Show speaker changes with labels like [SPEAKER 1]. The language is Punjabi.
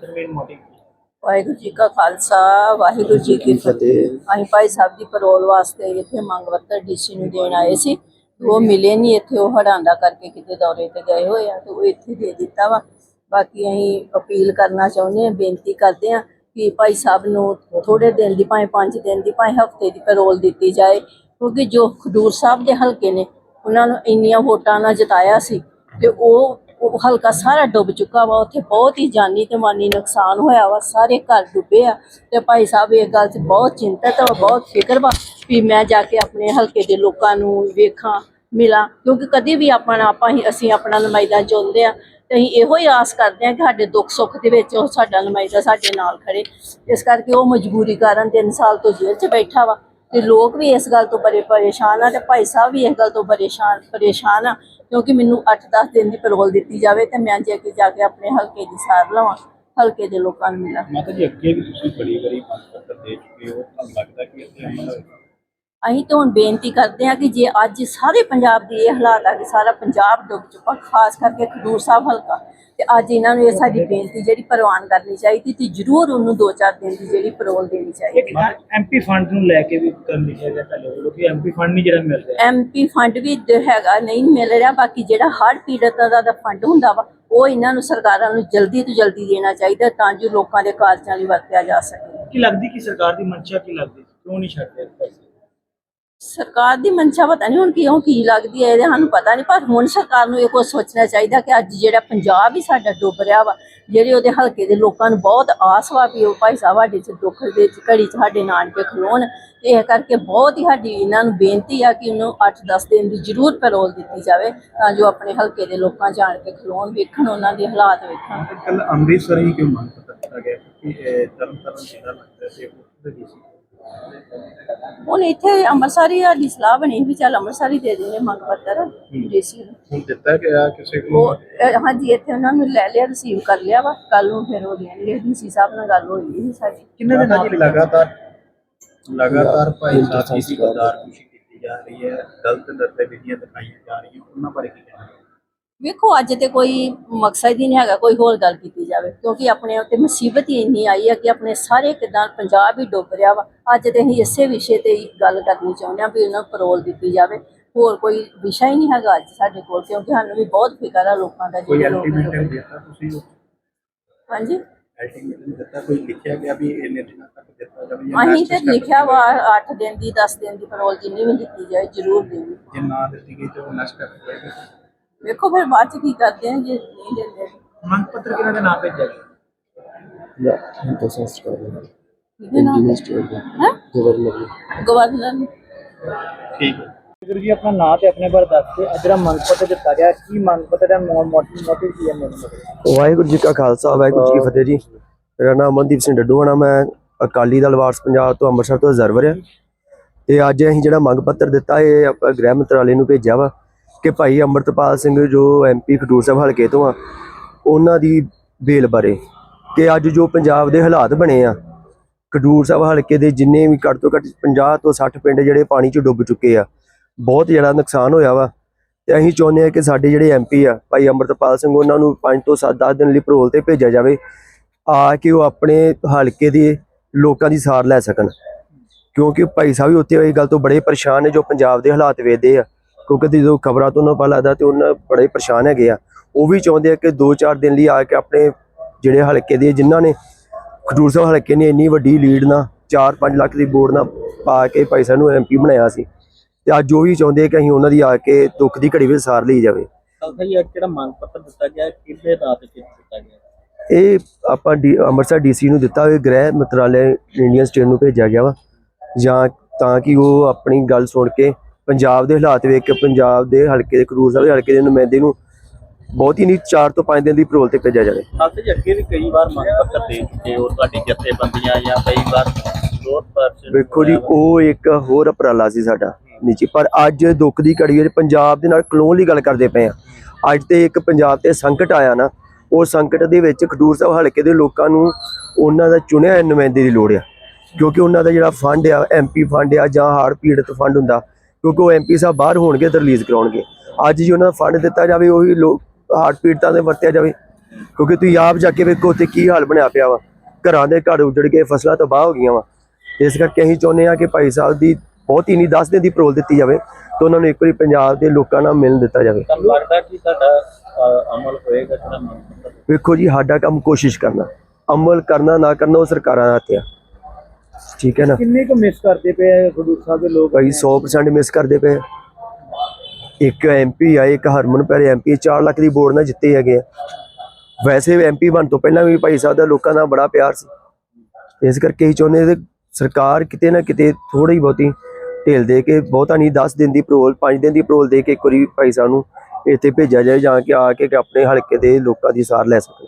[SPEAKER 1] ਪੱਤਰ ਮੇਨ ਮੋਟਿਵ
[SPEAKER 2] ਵਾਹਿਗੁਰੂ ਜੀ ਕਾ ਖਾਲਸਾ ਵਾਹਿਗੁਰੂ ਜੀ ਕੀ ਫਤਿਹ। ਅਸੀਂ ਭਾਈ ਸਾਹਿਬ ਦੀ ਪਰੋਲ ਵਾਸਤੇ ਇੱਥੇ ਮੰਗ ਪੱਤਰ ਡੀਸੀ ਨੂੰ ਦੇਣ ਆਏ ਸੀ। ਉਹ ਮਿਲੇ ਨਹੀਂ ਇੱਥੇ ਉਹ ਹੜਾਂਦਾ ਕਰਕੇ ਕਿਤੇ ਦੌਰੇ ਤੇ ਗਏ ਹੋਏ ਆ ਤੇ ਉਹ ਇੱਥੇ ਦੇ ਦਿੱਤਾ ਵਾ। ਬਾਕੀ ਅਸੀਂ ਅਪੀਲ ਕਰਨਾ ਚਾਹੁੰਦੇ ਹਾਂ ਬੇਨਤੀ ਕਰਦੇ ਹਾਂ ਕਿ ਭਾਈ ਸਾਹਿਬ ਨੂੰ ਥੋੜੇ ਦਿਨ ਦੀ ਭਾਵੇਂ 5 ਦਿਨ ਦੀ ਭਾਵੇਂ ਹਫ਼ਤੇ ਦੀ ਪਰੋਲ ਦਿੱਤੀ ਜਾਏ ਕਿਉਂਕਿ ਜੋ ਖਡੂਰ ਸਾਹਿਬ ਦੇ ਹਲਕੇ ਨੇ ਉਹਨਾਂ ਨੂੰ ਇੰਨੀਆਂ ਵੋਟਾਂ ਨਾਲ ਜਿਤਾਇਆ ਸੀ ਤੇ ਉਹ ਉਹ ਹਲਕਾ ਸਾਰਾ ਡੁੱਬ ਚੁੱਕਾ ਵਾ, ਉੱਥੇ ਬਹੁਤ ਹੀ ਜਾਨੀ ਤੇ ਮਾਨੀ ਨੁਕਸਾਨ ਹੋਇਆ ਵਾ, ਸਾਰੇ ਘਰ ਡੁੱਬੇ ਆ। ਤੇ ਭਾਈ ਸਾਹਿਬ, ਇਹ ਗੱਲ 'ਚ ਬਹੁਤ ਚਿੰਤਤ ਵਾ, ਬਹੁਤ ਫਿਕਰ ਵਾ ਵੀ ਮੈਂ ਜਾ ਕੇ ਆਪਣੇ ਹਲਕੇ ਦੇ ਲੋਕਾਂ ਨੂੰ ਵੇਖਾਂ, ਮਿਲਾਂ। ਕਿਉਂਕਿ ਕਦੇ ਵੀ ਆਪਾਂ ਨਾ, ਆਪਾਂ ਹੀ, ਅਸੀਂ ਆਪਣਾ ਨੁਮਾਇੰਦਾ ਚੁਣਦੇ ਆ। ਤੇ ਅਸੀਂ ਇਹੋ ਹੀ ਆਸ ਕਰਦੇ ਆ ਕਿ ਸਾਡੇ ਦੁੱਖ ਸੁੱਖ ਦੇ ਵਿੱਚ ਉਹ ਸਾਡਾ ਨੁਮਾਇੰਦਾ ਸਾਡੇ ਨਾਲ ਖੜੇ। ਇਸ ਕਰਕੇ ਉਹ ਮਜਬੂਰੀ ਕਾਰਨ 3 ਸਾਲ ਤੋਂ ਜੇਲ੍ਹ 'ਚ ਬੈਠਾ ਵਾ। ਤੇ ਲੋਕ ਵੀ ਇਸ ਗੱਲ ਤੋਂ ਬੜੇ ਪਰੇਸ਼ਾਨ ਆ ਤੇ ਭਾਈ ਸਾਹਿਬ ਵੀ ਇਸ ਗੱਲ ਤੋਂ ਪਰੇਸ਼ਾਨ ਪਰੇਸ਼ਾਨ ਆ ਕਿਉਂਕਿ ਮੈਨੂੰ 8-10 ਦਿਨ ਦੀ ਪਰੋਲ ਦਿੱਤੀ ਜਾਵੇ ਤੇ ਮੈਂ ਜੇ ਕੇ ਜਾ ਕੇ ਆਪਣੇ ਹਲਕੇ ਦੀ ਸਾਰ ਲਵਾਂ ਹਲਕੇ ਦੇ ਲੋਕਾਂ ਨੂੰ ਮਿਲਾਂ।
[SPEAKER 3] ਮਾਤਾ ਜੀ ਅੱਗੇ ਵੀ ਤੁਸੀਂ ਬੜੀ ਬੜੀ ਮੰਗ ਪੱਤਰ ਦੇ ਚੁੱਕੇ ਹੋ ਤੁਹਾਨੂੰ ਲੱਗਦਾ ਕਿ ਇੱਥੇ ਅਮਲ
[SPEAKER 2] ਅਸੀਂ ਤਾਂ ਹੁਣ ਬੇਨਤੀ ਕਰਦੇ ਹਾਂ ਕਿ ਜੇ ਅੱਜ ਸਾਰੇ ਪੰਜਾਬ ਦੀ ਇਹ ਹਾਲਾਤ ਆ ਕਿ ਸਾਰਾ ਪੰਜਾਬ ਡੁੱਬ ਚੁੱਕਾ ਖਾਸ ਕਰਕੇ ਖਡੂਰ ਸਾਹਿਬ ਹਲਕਾ ਤੇ ਅੱਜ ਇਹਨਾਂ ਨੂੰ ਇਹ ਸਾਡੀ ਬੇਨਤੀ ਜਿਹੜੀ ਪ੍ਰਵਾਨ ਕਰਨੀ ਚਾਹੀਦੀ ਤੇ ਜ਼ਰੂਰ ਉਹਨੂੰ 2-4 ਦਿਨ ਦੀ ਜਿਹੜੀ ਪਰੋਲ ਦੇਣੀ ਚਾਹੀਦੀ।
[SPEAKER 1] ਐਮਪੀ ਫੰਡ ਨੂੰ ਲੈ ਕੇ ਵੀ ਕਰਨ ਲਿਖਿਆ ਗਿਆ ਪਹਿਲੇ ਵੱਲੋਂ ਕਿ ਐਮਪੀ ਫੰਡ ਨਹੀਂ ਜਿਹੜਾ ਮਿਲ ਰਿਹਾ।
[SPEAKER 2] ਐਮਪੀ ਫੰਡ ਵੀ ਦ- ਹੈਗਾ ਨਹੀਂ ਮਿਲ ਰਿਹਾ ਬਾਕੀ ਜਿਹੜਾ ਹੜ੍ਹ ਪੀੜਤਾਂ ਦਾ ਦਾ ਫੰਡ ਹੁੰਦਾ ਵਾ ਉਹ ਇਹਨਾਂ ਨੂੰ ਸਰਕਾਰਾਂ ਨੂੰ ਜਲਦੀ ਤੋਂ ਜਲਦੀ ਦੇਣਾ ਚਾਹੀਦਾ ਤਾਂ ਜੋ ਲੋਕਾਂ ਦੇ ਕਾਰਜਾਂ ਲਈ ਵਰਤਿਆ ਜਾ ਸਕੇ।
[SPEAKER 1] ਕੀ ਲੱਗਦੀ ਕਿ ਸਰਕਾਰ ਦੀ ਮਨਸ਼ਾ ਕੀ ਲੱਗਦੀ? ਕਿਉਂ ਨਹੀਂ ਛੱਡ ਰਹੇ
[SPEAKER 2] ਸਰਕਾਰ ਦੀ ਮਨਸ਼ਾ ਪਤਾ ਨਹੀਂ ਹੁਣ ਕਿਉਂ ਕੀ ਲੱਗਦੀ ਹੈ, ਇਹਦੇ ਸਾਨੂੰ ਪਤਾ ਨਹੀਂ ਪਰ ਹੁਣ ਸਰਕਾਰ ਨੂੰ ਇਹ ਕੁਝ ਸੋਚਣਾ ਚਾਹੀਦਾ ਕਿ ਅੱਜ ਜਿਹੜਾ ਪੰਜਾਬ ਹੀ ਸਾਡਾ ਡੁੱਬ ਰਿਹਾ ਵਾ, ਜਿਹੜੇ ਉਹਦੇ ਹਲਕੇ ਦੇ ਲੋਕਾਂ ਨੂੰ ਬਹੁਤ ਆਸ ਵਾ ਵੀ ਉਹ ਭਾਈ ਸਾਹਿਬ ਸਾਡੇ ਚ ਦੁੱਖ ਦੇ ਚ ਘੜੀ ਚ ਸਾਡੇ ਨਾਨਕੇ ਖਲੋਣ ਇਹ ਕਰਕੇ ਬਹੁਤ ਹੀ ਸਾਡੀ ਇਹਨਾਂ ਨੂੰ ਬੇਨਤੀ ਆ ਕਿ ਉਹਨੂੰ 8-10 ਦਿਨ ਦੀ ਜ਼ਰੂਰ ਪੈਰੋਲ ਦਿੱਤੀ ਜਾਵੇ, ਤਾਂ ਜੋ ਆਪਣੇ ਹਲਕੇ ਦੇ ਲੋਕਾਂ ਜਾਣ ਕੇ ਖਲੋਣ, ਵੇਖਣ ਉਹਨਾਂ ਦੇ ਹਾਲਾਤ ਵੇਖਣ।
[SPEAKER 3] ਕੱਲ ਅੰਮ੍ਰਿਤਸਰ ਹੀ ਕਿਉਂ ਮੰਗ ਪੱਤਰ ਦਿੱਤਾ ਗਿਆ ਕਿ ਤਰਨ ਤਰਨ ਲੱਗਦਾ ਸੀ ਉਹ ਦੇ ਸੀ।
[SPEAKER 2] ਹੁਣ ਇੱਥੇ ਅੰਮ੍ਰਿਤਸਰ ਹੀ ਸਾਡੀ ਸਲਾਹ ਬਣੀ ਵੀ ਚੱਲ ਅੰਮ੍ਰਿਤਸਰ ਦੇ ਦੇਣੇ ਮੰਗ ਪੱਤਰ ਡੀਸੀ ਨੂੰ।
[SPEAKER 3] ਹੁਣ ਦਿੱਤਾ ਗਿਆ ਕਿਸੇ ਨੂੰ
[SPEAKER 2] ਉਹ ਅਹ ਹਾਂਜੀ ਇੱਥੇ ਉਹਨਾਂ ਨੂੰ ਲੈ ਲਿਆ ਰਿਸੀਵ ਕਰ ਲਿਆ ਵਾ। ਕੱਲ ਨੂੰ ਫਿਰ ਉਹ ਦੇਣਗੇ। ਡੀਸੀ ਸਾਹਿਬ ਨਾਲ ਗੱਲ ਹੋਈ ਸੀ ਸਾਡੀ।
[SPEAKER 1] ਕਿੰਨੇ ਦੇ ਨਾਮ
[SPEAKER 3] ਜੀ ਲਗਾਤਾਰ? ਲਗਾਤਾਰ ਭਾਈ ਸਾਹਿਬ ਦੀ ਸਰਦਾਰ ਖੁਸ਼ੀ ਕੀਤੀ ਜਾ ਰਹੀ ਹੈ। ਗਲਤ ਗਤੀਵਿਧੀਆਂ ਦਿਖਾਈਆਂ ਜਾ ਰਹੀਆਂ। ਉਹਨਾਂ ਬਾਰੇ ਕੀ
[SPEAKER 2] ਵੇਖੋ ਅੱਜ ਤੇ ਕੋਈ ਮਕਸਦ ਹੀ ਨਹੀਂ ਹੈਗਾ ਕੋਈ ਹੋਰ ਗੱਲ ਕੀਤੀ ਜਾਵੇ ਕਿਉਂਕਿ ਆਪਣੇ ਉੱਤੇ ਮੁਸੀਬਤ ਹੀ ਇੰਨੀ ਆਈ ਹੈ ਕਿ ਆਪਣੇ ਸਾਰੇ ਕਿਦਾਂ ਪੰਜਾਬ ਹੀ ਡੁੱਬ ਰਿਹਾ ਵਾ। ਅੱਜ ਤੇ ਅਸੀਂ ਇਸੇ ਵਿਸ਼ੇ ਤੇ ਹੀ ਗੱਲ ਕਰਨੀ ਚਾਹੁੰਦੇ ਹਾਂ ਵੀ ਉਹਨਾਂ ਨੂੰ ਪਰੋਲ ਦਿੱਤੀ ਜਾਵੇ। ਹੋਰ ਕੋਈ ਵਿਸ਼ਾ ਹੀ ਨਹੀਂ ਹੈਗਾ ਅੱਜ ਸਾਡੇ ਕੋਲ ਕਿਉਂਕਿ ਸਾਨੂੰ ਵੀ ਬਹੁਤ ਫਿਕਰ ਆ ਲੋਕਾਂ ਦਾ
[SPEAKER 3] ਕੋਈ ਅਲਟੀਮੇਟਮ ਦਿੱਤਾ ਤੁਸੀਂ
[SPEAKER 2] ਹਾਂਜੀ?
[SPEAKER 3] ਅਲਟੀਮੇਟਮ ਦਿੱਤਾ ਕੋਈ ਲਿਖਿਆ ਗਿਆ ਵੀ ਇੰਨੇ ਦਿਨਾਂ ਤੱਕ ਦਿੱਤਾ ਜਾਵੇ ਜਾਂ
[SPEAKER 2] ਅਸੀਂ ਤੇ ਲਿਖਿਆ ਵਾ 8 ਦਿਨ ਦੀ 10 ਦਿਨ ਦੀ ਪਰੋਲ ਜਿੰਨੀ ਵੀ ਦਿੱਤੀ ਜਾਏ ਜ਼ਰੂਰ ਦੇਣੀ।
[SPEAKER 3] ਜੇ ਨਾ ਦਿੱਤੀ ਗਈ ਤਾਂ ਉਹ ਸਟੈਪ ਹੋਏਗਾ।
[SPEAKER 2] ਵੇਖੋ ਫਿਰ ਬਾਅਦ ਚ ਕੀ ਕਰਦੇ ਆ ਜੇ ਨਹੀਂ ਦਿੰਦੇ।
[SPEAKER 1] ਮੰਗ ਪੱਤਰ ਕਿਹਨਾਂ ਦੇ ਨਾਮ ਭੇਜਿਆ ਗਿਆ?
[SPEAKER 4] Ja, das heißt gerade.
[SPEAKER 2] ਇਹਦੇ ਨਾਲ
[SPEAKER 4] Ministerium.
[SPEAKER 2] ਹੈ?
[SPEAKER 4] Gouverneur.
[SPEAKER 2] ਗਵਰਨਰ। ਨੂੰ
[SPEAKER 3] ਠੀਕ ਹੈ।
[SPEAKER 1] ਗੁਰੂ ਜੀ ਆਪਣਾ ਨਾਮ ਤੇ ਆਪਣੇ ਬਾਰੇ ਦੱਸ ਕੇ ਅੱਜ ਜਿਹੜਾ ਮੰਗ ਪੱਤਰ ਦਿੱਤਾ ਗਿਆ ਕੀ ਮੰਗ ਪੱਤਰ ਦਾ ਮੋਟਿਵ ਮੋਟਿਵ ਕੀ ਹੈ ਮੇਰੇ ਕੋਲ
[SPEAKER 4] ਵਾਹਿਗੁਰੂ ਜੀ ਕਾ ਖਾਲਸਾ ਵਾਹਿਗੁਰੂ ਜੀ ਕੀ ਫਤਿਹ ਜੀ। ਮੇਰਾ ਨਾਮ ਅਮਨਦੀਪ ਸਿੰਘ ਡੱਡੂਆਣਾ ਮੈਂ ਅਕਾਲੀ ਦਲ ਵਾਰਸ ਪੰਜਾਬ ਤੋਂ ਅੰਮ੍ਰਿਤਸਰ ਤੋਂ ਰਿਜ਼ਰਵਰ ਆ। ਤੇ ਅੱਜ ਅਸੀਂ ਜਿਹੜਾ ਮੰਗ ਪੱਤਰ ਦਿੱਤਾ ਇਹ ਆਪਾਂ ਗ੍ਰਹਿ ਮੰਤਰਾਲੇ ਨੂੰ ਭੇਜਿਆ ਵਾ। ਕਿ ਭਾਈ ਅੰਮ੍ਰਿਤਪਾਲ ਸਿੰਘ ਜੋ ਐਮਪੀ ਖਡੂਰ ਸਾਹਿਬ ਹਲਕੇ ਤੋਂ ਆ, ਉਹਨਾਂ ਦੀ ਬੇਲ ਬਾਰੇ ਕਿ ਅੱਜ ਜੋ ਪੰਜਾਬ ਦੇ ਹਾਲਾਤ ਬਣੇ ਆ, ਖਡੂਰ ਸਾਹਿਬ ਹਲਕੇ ਦੇ ਜਿੰਨੇ ਵੀ ਘੱਟ ਤੋਂ ਘੱਟ 50 ਤੋਂ 60 ਪਿੰਡ ਜਿਹੜੇ ਪਾਣੀ 'ਚ ਡੁੱਬ ਚੁੱਕੇ ਆ, ਬਹੁਤ ਜਿਹੜਾ ਨੁਕਸਾਨ ਹੋਇਆ ਵਾ। ਤੇ ਅਸੀਂ ਚਾਹੁੰਦੇ ਹਾਂ ਕਿ ਸਾਡੇ ਜਿਹੜੇ ਐਮਪੀ ਆ, ਭਾਈ ਅੰਮ੍ਰਿਤਪਾਲ ਸਿੰਘ ਉਹਨਾਂ ਨੂੰ 5 ਤੋਂ 7-10 ਦਿਨ ਲਈ ਪਰੋਲ ਤੇ ਭੇਜਿਆ ਜਾਵੇ, ਆ ਕੇ ਉਹ ਆਪਣੇ ਹਲਕੇ ਦੇ ਲੋਕਾਂ ਦੀ ਸਾਰ ਲੈ ਸਕਣ। ਕਿਉਂਕਿ ਭਾਈ ਸਾਹਿਬ ਵੀ ਉੱਥੇ ਇਹ ਗੱਲ ਤੋਂ ਬੜੇ ਪਰੇਸ਼ਾਨ ਨੇ ਜੋ ਪੰਜਾਬ ਦੇ ਹਾਲਾਤ ਵੇਖਦੇ ਆ। ਕਿਉਂਕਿ ਜਦੋਂ ਖਬਰਾਂ ਤੋਂ ਉਹਨਾਂ ਪਤਾ ਲੱਗਦਾ ਤੇ ਉਹਨਾਂ ਬੜੇ ਪਰੇਸ਼ਾਨ ਹੈਗੇ ਆ। ਉਹ ਵੀ ਚਾਹੁੰਦੇ ਆ ਕਿ 2-4 ਦਿਨ ਲਈ ਆ ਕੇ ਆਪਣੇ ਜਿਹੜੇ ਹਲਕੇ ਦੇ ਜਿਨ੍ਹਾਂ ਨੇ ਖਡੂਰ ਸਾਹਿਬ ਹਲਕੇ ਨੇ ਇੰਨੀ ਵੱਡੀ ਲੀਡ ਨਾਲ 4-5 ਲੱਖ ਦੀ ਵੋਟ ਨਾਲ ਪਾ ਕੇ ਭਾਈ ਸਾਹਿਬ ਨੂੰ ਐਮਪੀ ਬਣਾਇਆ ਸੀ। ਤੇ ਅੱਜ ਉਹ ਵੀ ਚਾਹੁੰਦੇ ਆ ਕਿ ਅਸੀਂ ਉਹਨਾਂ ਦੀ ਆ ਕੇ ਦੁੱਖ ਦੀ ਘੜੀ ਵਿੱਚ ਸਾਰ ਲਈ ਜਾਵੇ।
[SPEAKER 1] ਮੰਗ ਪੱਤਰ ਦਿੱਤਾ ਗਿਆ ਦਿੱਤਾ ਗਿਆ?
[SPEAKER 4] ਇਹ ਆਪਾਂ ਡੀ- ਅੰਮ੍ਰਿਤਸਰ ਡੀਸੀ ਨੂੰ ਦਿੱਤਾ ਹੋਇਆ ਗ੍ਰਹਿ ਮੰਤਰਾਲੇ ਇੰਡੀਅਨ ਸਟੇਟ ਨੂੰ ਭੇਜਿਆ ਗਿਆ ਵਾ। ਜਾਂ ਤਾਂ ਕਿ ਉਹ ਆਪਣੀ ਗੱਲ ਸੁਣ ਕੇ ਪੰਜਾਬ ਦੇ ਹਾਲਾਤ ਵੇਖ ਕੇ ਪੰਜਾਬ ਦੇ ਹਲਕੇ ਦੇ ਖਡੂਰ ਸਾਹਿਬ ਦੇ ਹਲਕੇ ਦੇ ਨੁਮਾਇੰਦੇ ਨੂੰ ਬਹੁਤ ਹੀ ਨਹੀਂ 4 ਤੋਂ 5 ਦਿਨ ਦੀ ਪਰੋਲ ਤੇ ਭੇਜਿਆ ਜਾਵੇ।
[SPEAKER 5] ਖਾਤੇ ਜੀ ਅੱਗੇ ਵੀ ਕਈ ਵਾਰ ਮੰਗ ਪੱਤਰ ਦੇ ਚੁੱਕੇ ਹੋ ਤੁਹਾਡੀ ਜਥੇਬੰਦੀਆਂ ਜਾਂ ਕਈ ਵਾਰ
[SPEAKER 4] ਵੇਖੋ ਜੀ ਉਹ ਇੱਕ ਹੋਰ ਉਪਰਾਲਾ ਸੀ ਸਾਡਾ ਨੀਚੇ ਪਰ ਅੱਜ ਦੁੱਖ ਦੀ ਘੜੀ ਵਿੱਚ ਪੰਜਾਬ ਦੇ ਨਾਲ ਕਲੋਨ ਲਈ ਗੱਲ ਕਰਦੇ ਪਏ ਆ ਅੱਜ ਤੇ ਇੱਕ ਪੰਜਾਬ ਤੇ ਸੰਕਟ ਆਇਆ ਨਾ ਉਹ ਸੰਕਟ ਦੇ ਵਿੱਚ ਖਡੂਰ ਸਾਹਿਬ ਹਲਕੇ ਦੇ ਲੋਕਾਂ ਨੂੰ ਉਹਨਾਂ ਦਾ ਚੁਣਿਆ ਨੁਮਾਇੰਦੇ ਦੀ ਲੋੜ ਆ। ਕਿਉਂਕਿ ਉਹਨਾਂ ਦਾ ਜਿਹੜਾ ਫੰਡ ਆ ਐਮਪੀ ਫੰਡ ਆ ਜਾਂ ਹਾਰ ਪੀੜਤ ਫੰਡ ਹੁੰਦਾ ਕਿਉਂਕਿ ਉਹ ਐਮਪੀ ਸਾਹਿਬ ਬਾਹਰ ਹੋਣਗੇ ਤਾਂ ਰਿਲੀਜ਼ ਕਰਾਉਣਗੇ। ਅੱਜ ਜੀ ਉਹਨਾਂ ਦਾ ਫੰਡ ਦਿੱਤਾ ਜਾਵੇ ਉਹੀ ਲੋਕ ਹਾਰ ਪੀੜਤਾਂ ਦੇ ਵਰਤਿਆ ਜਾਵੇ। ਕਿਉਂਕਿ ਤੁਸੀਂ ਆਪ ਜਾ ਕੇ ਵੇਖੋ ਤੇ ਕੀ ਹਾਲ ਬਣਿਆ ਪਿਆ ਵਾ। ਘਰਾਂ ਦੇ ਘਰ ਉਜੜ ਕੇ ਫਸਲਾਂ ਤਬਾਹ ਹੋ ਗਈਆਂ ਵਾ। ਇਸ ਕਰਕੇ ਅਸੀਂ ਚਾਹੁੰਦੇ ਆ ਕਿ ਭਾਈ ਸਾਹਿਬ ਦੀ ਬਹੁਤ ਹੀ ਨਹੀਂ 10 ਦਿਨ ਦੀ ਪਰੋਲ ਦਿੱਤੀ ਜਾਵੇ ਤੇ ਉਹਨਾਂ ਨੂੰ ਇੱਕ ਵਾਰੀ ਪੰਜਾਬ ਦੇ ਲੋਕਾਂ ਨਾਲ ਮਿਲਣ ਦਿੱਤਾ ਜਾਵੇ।
[SPEAKER 5] ਲੱਗਦਾ ਕਿ ਅਮਲ ਹੋਏਗਾ
[SPEAKER 4] ਵੇਖੋ ਜੀ ਸਾਡਾ ਕੰਮ ਕੋਸ਼ਿਸ਼ ਕਰਨਾ। ਅਮਲ ਕਰਨਾ ਨਾ ਕਰਨਾ ਉਹ ਸਰਕਾਰਾਂ ਦਾ ਹੱਥ ਆ। ਠੀਕ ਹੈ ਨਾ?
[SPEAKER 1] ਕਿੰਨੇ ਕੁ ਮਿਸ ਕਰਦੇ ਪਏ ਆ ਖਡੂਰ ਸਾਹਿਬ ਦੇ ਲੋਕ?
[SPEAKER 4] ਭਾਈ 100% ਮਿਸ ਕਰਦੇ ਪਏ ਆ। ਇੱਕ ਐਮਪੀ ਆ ਇੱਕ ਹਰਮਨ ਪਿਆਰੇ ਐਮਪੀ 4 ਲੱਖ ਦੀ ਵੋਟ ਨਾਲ ਜਿੱਤੇ ਹੈਗੇ ਆ। ਵੈਸੇ ਐਮਪੀ ਬਣ ਤੋਂ ਪਹਿਲਾਂ ਵੀ ਭਾਈ ਸਾਹਿਬ ਦਾ ਲੋਕਾਂ ਦਾ ਬੜਾ ਪਿਆਰ ਸੀ। ਇਸ ਕਰਕੇ ਹੀ ਚਾਹੁੰਦੇ ਤੇ ਸਰਕਾਰ ਕਿਤੇ ਨਾ ਕਿਤੇ ਥੋੜੀ ਬਹੁਤੀ ਢੇਲ ਦੇ ਕੇ ਬਹੁਤਾ ਨਹੀਂ 10 ਦਿਨ ਦੀ ਪਰੋਲ 5 ਦਿਨ ਦੀ ਪਰੋਲ ਦੇ ਕੇ ਇੱਕ ਵਾਰੀ ਭਾਈ ਸਾਹਿਬ ਨੂੰ ਇੱਥੇ ਭੇਜਿਆ ਜਾਏ ਜਾਂ ਕਿ ਆ ਕੇ ਆਪਣੇ ਹਲਕੇ ਦੇ ਲੋਕਾਂ ਦੀ ਸਾਰ ਲੈ ਸਕਣ।